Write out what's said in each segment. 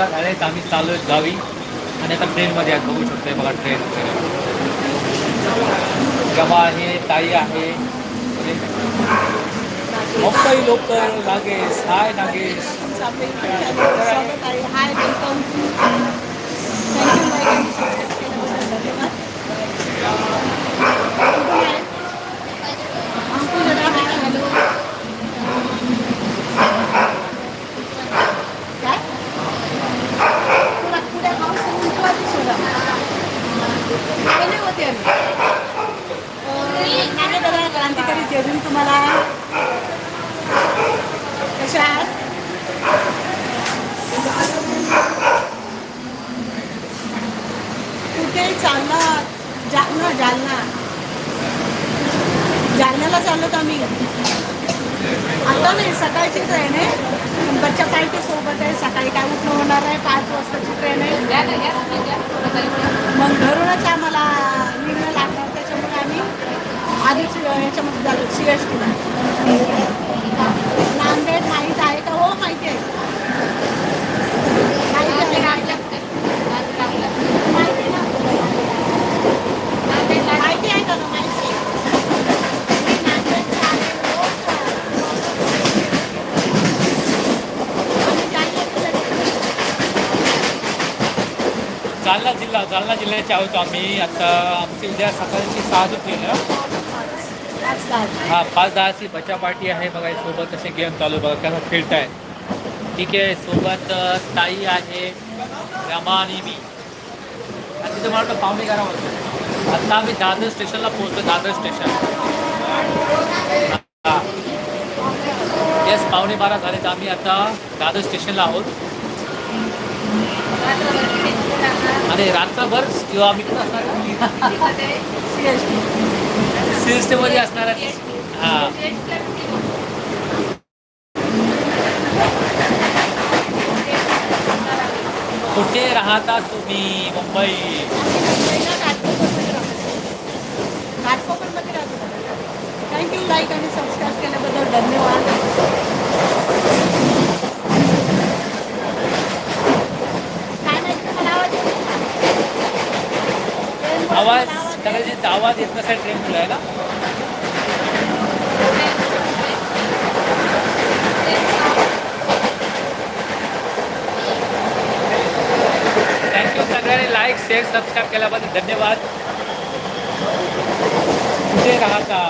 बारा झालेत आम्ही चालू आहेत गावी. आणि आता ट्रेनमध्ये आहेत बघू शकतोय बघा ट्रेन गमा आहे ताई आहे. मुंबई लोक नागेश. हाय नागेश. Thank you आहे hi welcome thank you like आणि सबस्क्राईब केल्याबद्दल धन्यवाद कुठून आहे? अंकुश दादा हाय हॅलो काय पुढे पुढे पाऊस उठवायची सोडा गेले होते आम्ही क्रांतिकारी जयभीम तुम्हाला कशा आहात कुठे चालला जालना जालना जालन्याला चाललोत आम्ही आता नाही सकाळची ट्रेन आहे बच्चा पार्टी सोबत आहे सकाळी काय उठणं होणार आहे पाच वाजताची ट्रेन आहे मग घरूनच आम्हाला निघणं लागणार त्याच्यामुळे आम्ही आधीच याच्यामध्ये झालो सी एस टीला नांदेड माहीत आहे का हो माहिती आहे माहिती आहे माहिती आहे ना माहिती आहे का ना माहिती आहे नांदेडचं आहे, रोज आम्ही जालना जिल्ह्यात जालना जिल्हा जालना जिल्ह्याचे आहोत आम्ही. आता आमची उद्या सकाळची सहा ट्रेन हां हा पाच दहाची बचा पार्टी आहे बघा सोबत कसे गेम चालू बघा कसं खेळत आहे ठीक आहे सोबत ताई आहे रमा आणि मी. आणि तिथं मला वाटतं पाहुणे करा आता आम्ही दादर स्टेशनला पोहोचतो दादर स्टेशन. हा. येस पावणे बारा झाले तर आम्ही आता दादर स्टेशनला आहोत. अरे रात्रभर किंवा आम्ही कुठं असणार? CST. सिस्टममध्ये असणार आहे. हां. कुठे राहता तुम्ही मुंबई? थँक्यू लाईक आणि सबस्क्राईब केल्याबद्दल धन्यवाद काय माहिती तुम्हाला आवाज येतो का? ट्रेनमध्ये आवाज तुम्हाला येतो? कदाचित आवाज येत नसेल ट्रेन मुलायला थँक्यू सगळ्यांनी लाईक शेअर सबस्क्राईब केल्याबद्दल धन्यवाद कुठे राहता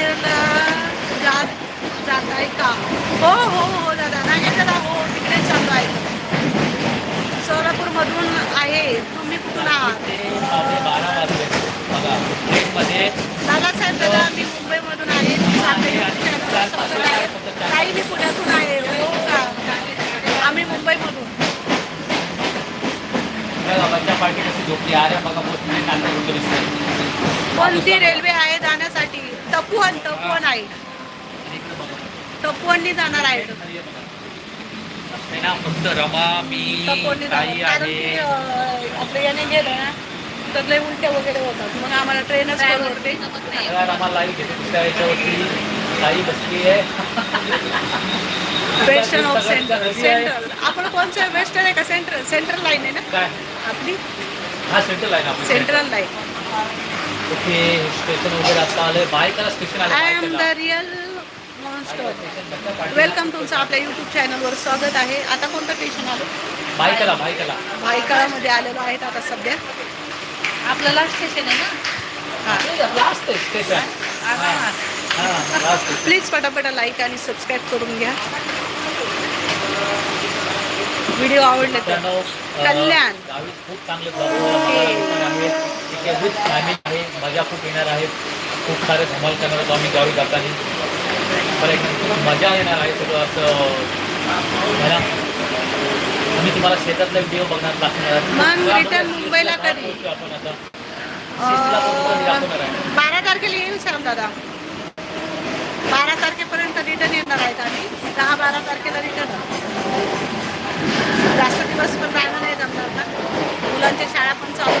जात जात आहे का? हो हो हो दादा. नाही दादा हो तिकडे चालू आहे. सोलापूर मधून आहे. तुम्ही कुठून आहात? दादासाहेब दादा मी मुंबईमधून आहे. ताई मी पुण्यातून आहे. हो का? आम्ही मुंबईमधून. कोणती रेल्वे आहे? जाण्यासाठी तपोवन तपोवन आहे तपोवननी जाणार आहे. ना फक्त रमा मी तपोवननी ताई जाणार. कारण की आहे अं, आपलं याने गेलं ना तर लय उलट्या वगैरे होतात. मग आम्हाला ट्रेनच परवडते सगळ्या रमा लाईव्ह घेते दुसऱ्या याच्यावरती. ताई बसली आहे. वेस्टर्न ऑफ सेंट्रल गर्दी आहे. सेंट्रल आपण कोणचं वेस्टर्न आहे का? सेंट्रल सेंट्रल लाईन आहे ना? काय? आपली? हा सेंट्रल आहे ना आपलं. सेंट्रल लाईन ओके स्टेशन वगैरे आता आलंय बायकाला स्टेशन आलं I am the. Real monster. Welcome तुमचं आपल्या यूट्यूब चॅनलवर स्वागत आहे. आता कोणतं स्टेशन आलं? बायकाला बायकाला. भायखळामध्ये आलेलो आहेत आता सध्या. आपलं लास्ट स्टेशन आहे ना? हा. लास्ट स्टेशन हा. लास्ट प्लीज पटापटा लाईक आणि सबस्क्राईब करून घ्या. व्हिडिओ आवडले तर. कल्याण. खूप चांगले इथे विथ फॅमिली आहे मजा खूप येणार आहे. खूप सारे धमाल करणार आहोत आम्ही गावी जाताना. बरं एकदम मजा येणार आहे सगळं असं. ना आम्ही तुम्हाला शेतातला व्हिडिओ बघणार दाखवणार तर मुंबईला कधी? आपण आता. बारा तारखेला येईल श्याम दादा. बारा तारखेपर्यंत रिटर्न येणार आहेत आम्ही. दहा बारा तारखेला रिटर्न जास्त दिवस पण राहणं नाही जमणार ना. मुलांच्या शाळा पण चालू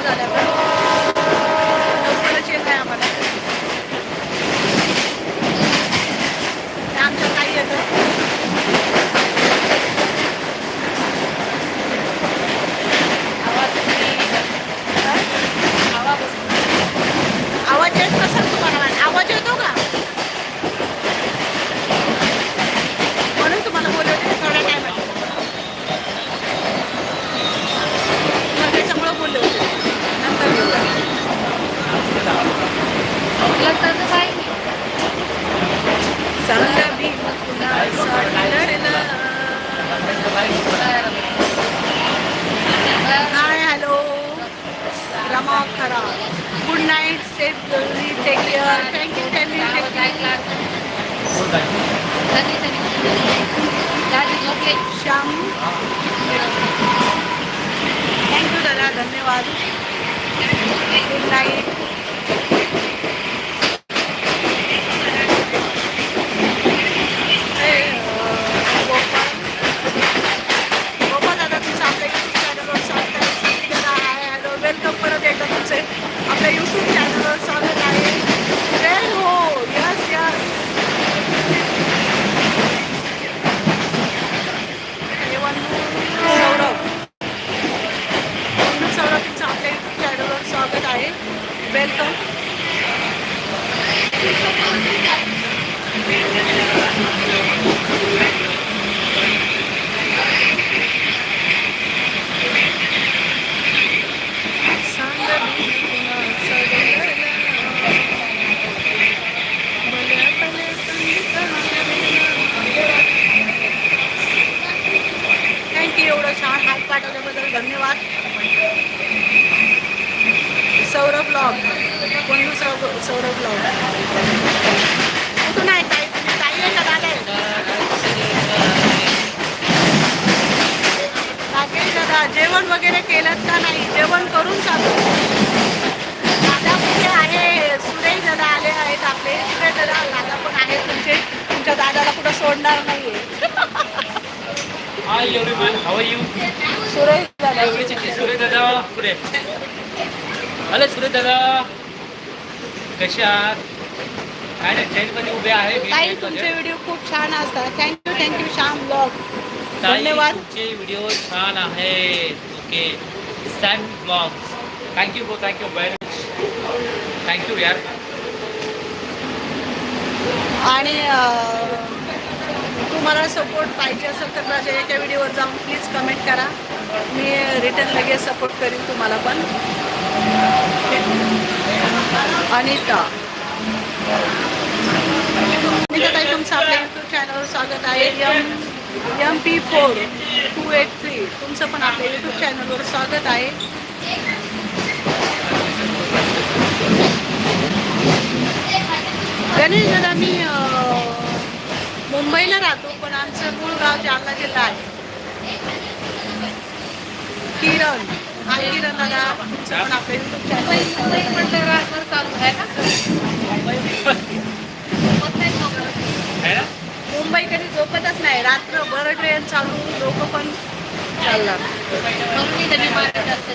सौरभ ब्लॉग. बंधू सौरभ सौरभ ब्लॉग. कुठून आहे ताई? तुम्ही ताई आहे का दादा आहे? दादा जेवण वगैरे केलं का नाही? जेवण करून चालू. दादा कुठे आहे? सुरेश दादा आले आहेत आपले. सुरेश दादा दादा पण आहेत तुमचे. तुमच्या दादाला कुठं सोडणार आर यू सुरेश दादा. सुरेश दादा पुढे. हॅलो सुरेश दादा कसे आहात? काय नाही ट्रेनमध्ये उभे आहे. मी ताई. तुमचे व्हिडिओ खूप छान असतात. थँक्यू थँक्यू श्याम ब्लॉग ताई, धन्यवाद. तुमचे व्हिडिओ छान आहेत. Okay Sam blogs thank you go thank you very much thank you यार. आणि अं, तुम्हाला सपोर्ट पाहिजे असेल तर माझ्या एका व्हिडिओवर जाऊन प्लीज कमेंट करा. मी रिटर्न लगेच सपोर्ट करीन तुम्हाला पण. अनिता. अनिता ताई तुमचं आपल्या यूट्यूब चॅनलवर स्वागत आहे. M M P four two eight three तुमचं पण आपल्या यूट्यूब चॅनलवर स्वागत आहे. गणेश दादा मी मुंबईला राहतो पण आमचं मूळ गाव जालना जिल्हा आहे. किरण. हाय किरण दादा तुमचं पण आपल्या यूट्यूब चॅनल म्हटलं रात्र चालू आहे ना? होत नाही मोकळं. है? ना मुंबई कधी झोपतच नाही. रात्रभर ट्रेन चालू लोक पण चालणार. म्हणून मी मारत असते?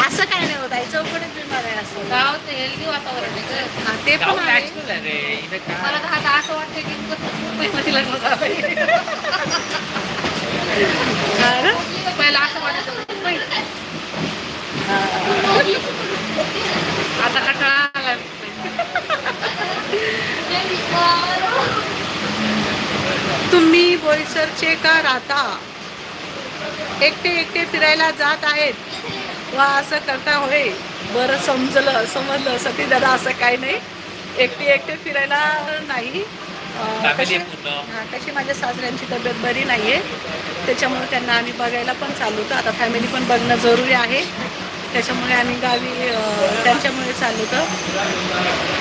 असं काय नाही होत आहे चौकटीत बिमार आहे असं. गावाचं हेल्दी वातावरण आहे. हा, ते गाव पण आहे. मला तर आता असं वाटतं की मुंबईमध्ये लग्न झालंय. हा हा. आता कंटाळा आला तुम्ही बोईसरचे का राहता? एकटे एकटे फिरायला जात आहेत. वा असं करता होय. बरं समजलं समजलं. सती दादा असं काही नाही. एकटे एकटे फिरायला नाही. हा, कशी माझ्या सासऱ्यांची तब्येत बरी नाही आहे त्याच्यामुळे त्यांना आम्ही बघायला पण चालू होतं. आता फॅमिली पण बघणं जरुरी आहे. त्याच्यामुळे आम्ही गावी त्यांच्यामुळे चालू होतं.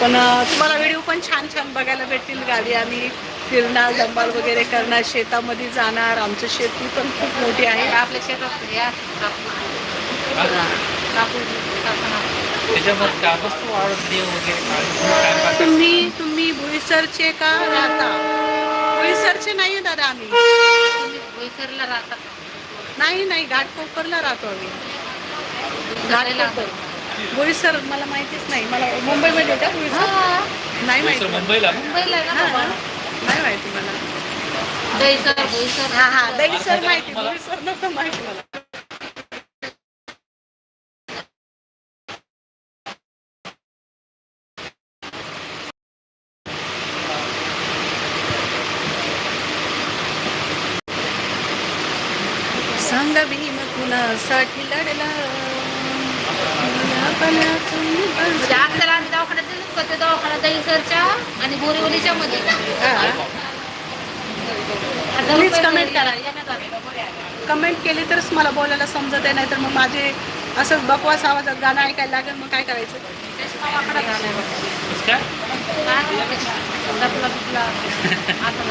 पण तुम्हाला व्हिडिओ पण छान छान बघायला भेटतील. गावी आम्ही फिरणार जंबाल वगैरे करणार शेतामध्ये जाणार. आमचं शेती पण खूप मोठी आहे. आपल्या शेतात या तुम्ही तुम्ही भुईसरचे का? राहता भुईसरचे नाही आहे दादा आम्ही. बोईसरला राहता नाही नाही घाटकोपरला राहतो आम्ही. घाटकोपर. बोईसर मला माहितीच नाही. मला मुंबईमध्ये का बोईसर. हा, नाही माहिती. मुंबईला? मुंबईला हा? नाही माहिती मला. दहीसर बोईसर. हा हा. दहीसर माहिती. बोईसर नव्हतं माहिती मला. सांग भीम कुणासाठी लढला आपल्यातून म्हणजे आपल्याला आम्ही दवाखान्यात दहीसरच्या आणि बोरीवलीच्या मध्ये. आता Please रुपये comment करा. येण्यात आले. कमेंट केली तरच मला बोलायला समजत आहे नाही तर मग माझे असंच बकवास आवाजात गाणं ऐकायला लागेल मग काय करायचं बघ. काय काय. आता.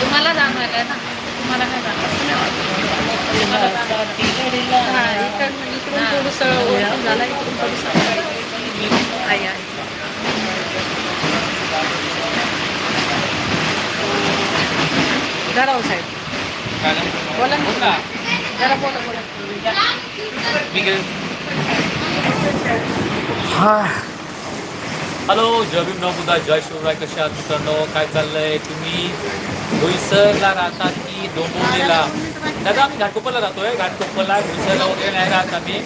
तुम्हाला जाणवायला ना तुम्हाला काय जाणवलं? तुम्हाला जाणवायला. हा, इकडून इकडून थोडंसं ओळख झाला इकडून थोडंसं आहे आहे धराव साहेब काय नाही? बोला बोल ना ना जरा बोला बोला मी गे हा हॅलो जय भीम नवबुद्धा जय शिवराय कशा आहात मित्रांनो? काय चाललंय? तुम्ही भुईसरला राहता की डोंबिवलीला? दादा आम्ही घाटकोपरला राहतोय. घाटकोपरला भुईसरला वगैरे नाही राहत आम्ही.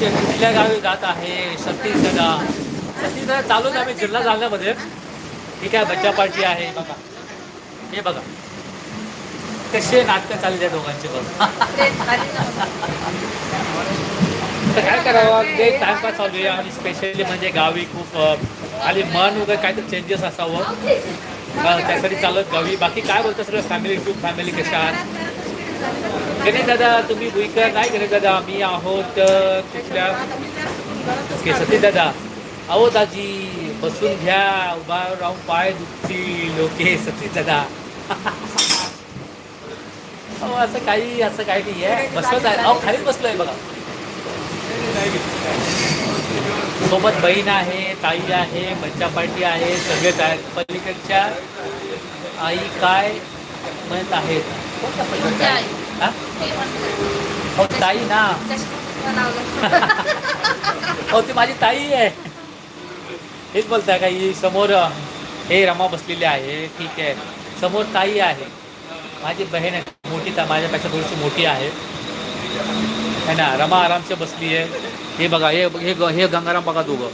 ते कुठल्या गावी जात आहे? छत्तीसगडा. छत्तीसगड आहे आम्ही जिल्हा जालन्यामध्ये. ठीक आहे बच्चा पार्टी आहे बघा. हे बघा. कसे नाटकं चालले त्या दोघांचे बघा. तर काय करावं? ते टाइमपास चालू आहे आणि स्पेशली म्हणजे गावी खूप आणि मन वगैरे काहीतरी चेंजेस असावं. त्यासाठी चालत गावी. बाकी काय बोलतं सगळं? फॅमिली टू फॅमिली कशा गणेश दादा तुम्ही भुईकर नाही गणेश दादा मी आहोत कुठल्या ओके सतीश दादा अहो दाजी बसून घ्या. उभा राहून पाय दुखतील. ओके सतीश दादा अहो असं काही असं काही नाही आहे बसवत आहे. अहो खालीच बसलोय बघा. सोबत बहीण आहे ताई आहे बच्चा पार्टी आहे सगळेच आहेत पलीकडच्या आई काय म्हणत आहेत? कोणत्या पलीकडच्या आई? हा? हो ताई ना. हो ती माझी ताई आहे. हेच बोलताय का ही समोर हे रमा बसलेली आहे ठीक आहे. समोर ताई आहे. माझी बहीण आहे मोठी ता माझ्यापेक्षा थोडीशी मोठी आहे. है ना रमा आरामसे बसली आहे. हे बघा हे हे ग- हे गंगाराम बघा दोघं.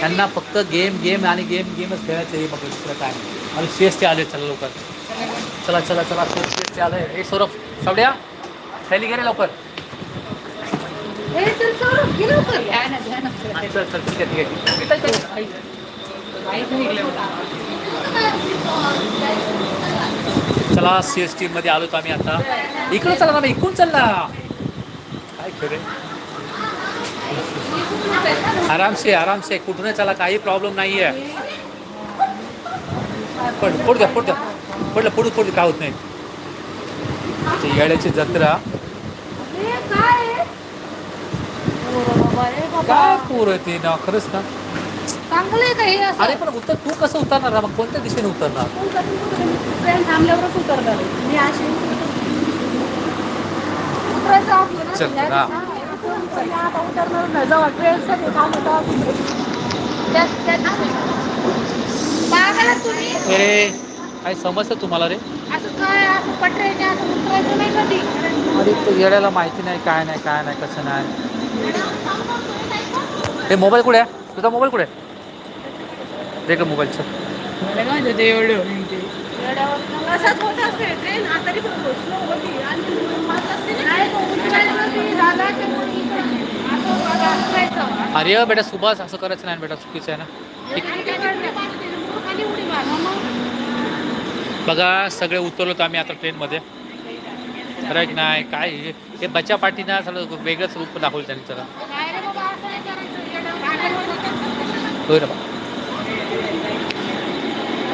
त्यांना फक्त गेम गेम आणि गेम गेमच खेळायचं हे बघा दुसरं काय. आणि शेषचे आले चला लवकर. चला चला चला शेषचे आले. हे सौरभ सावड्या थैली घे रे लवकर. हा, ठीक आहे ठीक आहे. चला सी एस टी मध्ये आलो आम्ही आता. इकडे चला ना इकडून चल ना. काय खरे आरामसे आरामसे. कुठूनही चला काही प्रॉब्लेम नाही आहे पड पडू द्या पडू द्या पडलं पडू पडू काय होत नाही. येड्याची जत्रा. काय पूर आहे ते ना खरंच ना. अरे पण उत्तर तू कसं उतरणार? मग कोणत्या दिशेने उतरणार? उतरणार. चल हा आता उतरणार नाही जेव्हा तेव्हा तुम्ही अरे काय समजतं तुम्हाला रे? असं काय असं पटरेने असं उतरायचं नाही कधी? अरे तो येड्याला माहिती नाही काय नाही काय नाही कसं नाही. हे मोबाईल कुठे आहे? तुझा मोबाईल कुठे आहे? दे का मोबाईलचं असंच होत असते ट्रेन आता होती. आणि अरे बेटा सुभाष असं करायचं नाही बेटा चुकीचं आहे ना. बघा सगळे उतरलो तर आम्ही आता ट्रेनमध्ये. खरं की नाही काय हे- बच्चा पाठीना सगळं वेगळंच रूप दाखवलं त्यांनी सगळं होय ना बा.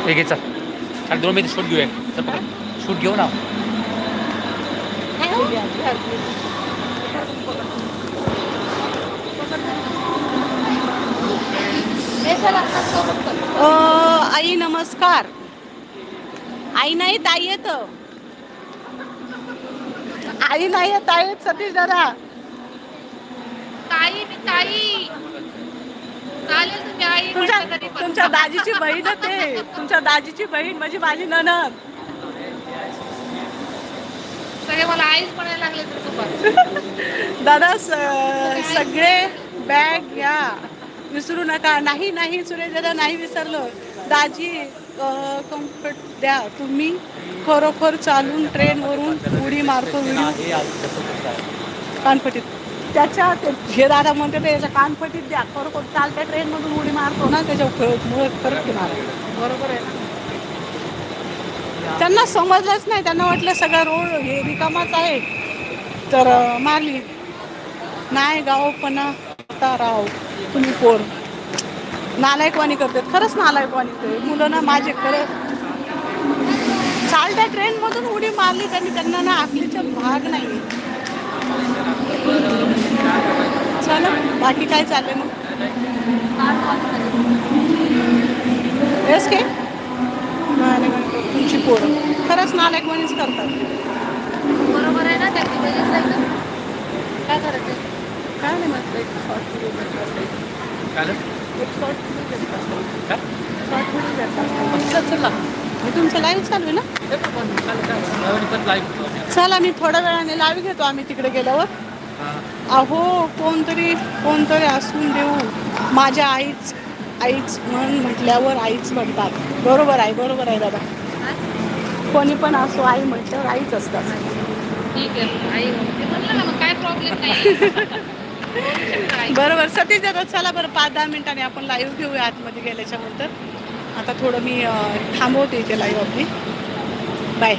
हे चल दोन मिनिट शूट घेऊया. चल पकड. शूट घेऊ ना हे चला, आता सोबत कर. अ, आई नमस्कार. आई नाही ताई येत आई नाही येत ताई येत सतीश दादा. ताई मी ताई. चालेल तुम्ही आई तुमच्या म्हटलं तरी पण. तुमच्या दाजीची बहीण आहे ते तुमच्या दाजीची बहीण म्हणजे माझी ननद सगळे मला आईच म्हणायला लागले दादा स- सगळे बॅग घ्या. विसरू नका. नाही नाही सुरेश दादा नाही विसरलो. दाजी कम्फर्ट द्या. तुम्ही खरोखर चालून ट्रेनवरून उडी मारतो व्हिडिओ कानपटीत. त्याच्या हे दादा म्हणते ते याच्या कानपटीत द्या. खरोखर चालत्या ट्रेनमधून उडी मारतो ना त्याच्या फरक मारा बरोबर आहे ना? त्यांना समजलंच नाही. त्यांना वाटलं सगळा रोड हे रिकामाच आहे. तर मारली. नाही गावपणा. आता राव तुम्ही कोण? नालायकवाणी करतात. खरंच नालायकवाणी करते मुलं ना माझे खरं. चालत्या ट्रेनमधून उडी मारली त्यांनी. त्यांना ना आपलीच्या भाग नाही चला बाकी काय चाललंय मग? येस के तुमची पोरं. खरंच नालायकवाणीच करतात. बरोबर आहे ना? त्यांनी काय करायचं काय नाही म्हटलं एक शॉर्ट व्हिडिओ घेतला असेल. काय झालं? एक शॉर्ट व्हिडिओ घेतला असेल. काय? शॉर्ट व्हिडिओ घेतला असेल. चल चल ना मी तुमचं लाईव्ह चालू आहे ना. चला मी थोड्या वेळाने लाईव्ह घेतो आम्ही तिकडे गेल्यावर. अहो कोणतरी कोणतरी असून देऊ माझ्या आईच आईच म्हण म्हटल्यावर आईच म्हणतात बरोबर आहे बरोबर आहे दादा कोणी पण असो आई म्हटल्यावर आईच असतात ठीक आहे आई म्हणते म्हणलं ना मग काय प्रॉब्लेम नाही. बरोबर सतीश दादा चला बरं पाच दहा मिनिटांनी आपण लाईव्ह घेऊया आतमध्ये गेल्याच्यानंतर. आता थोडं मी थांबवते इथे लाईव्ह आपली. बाय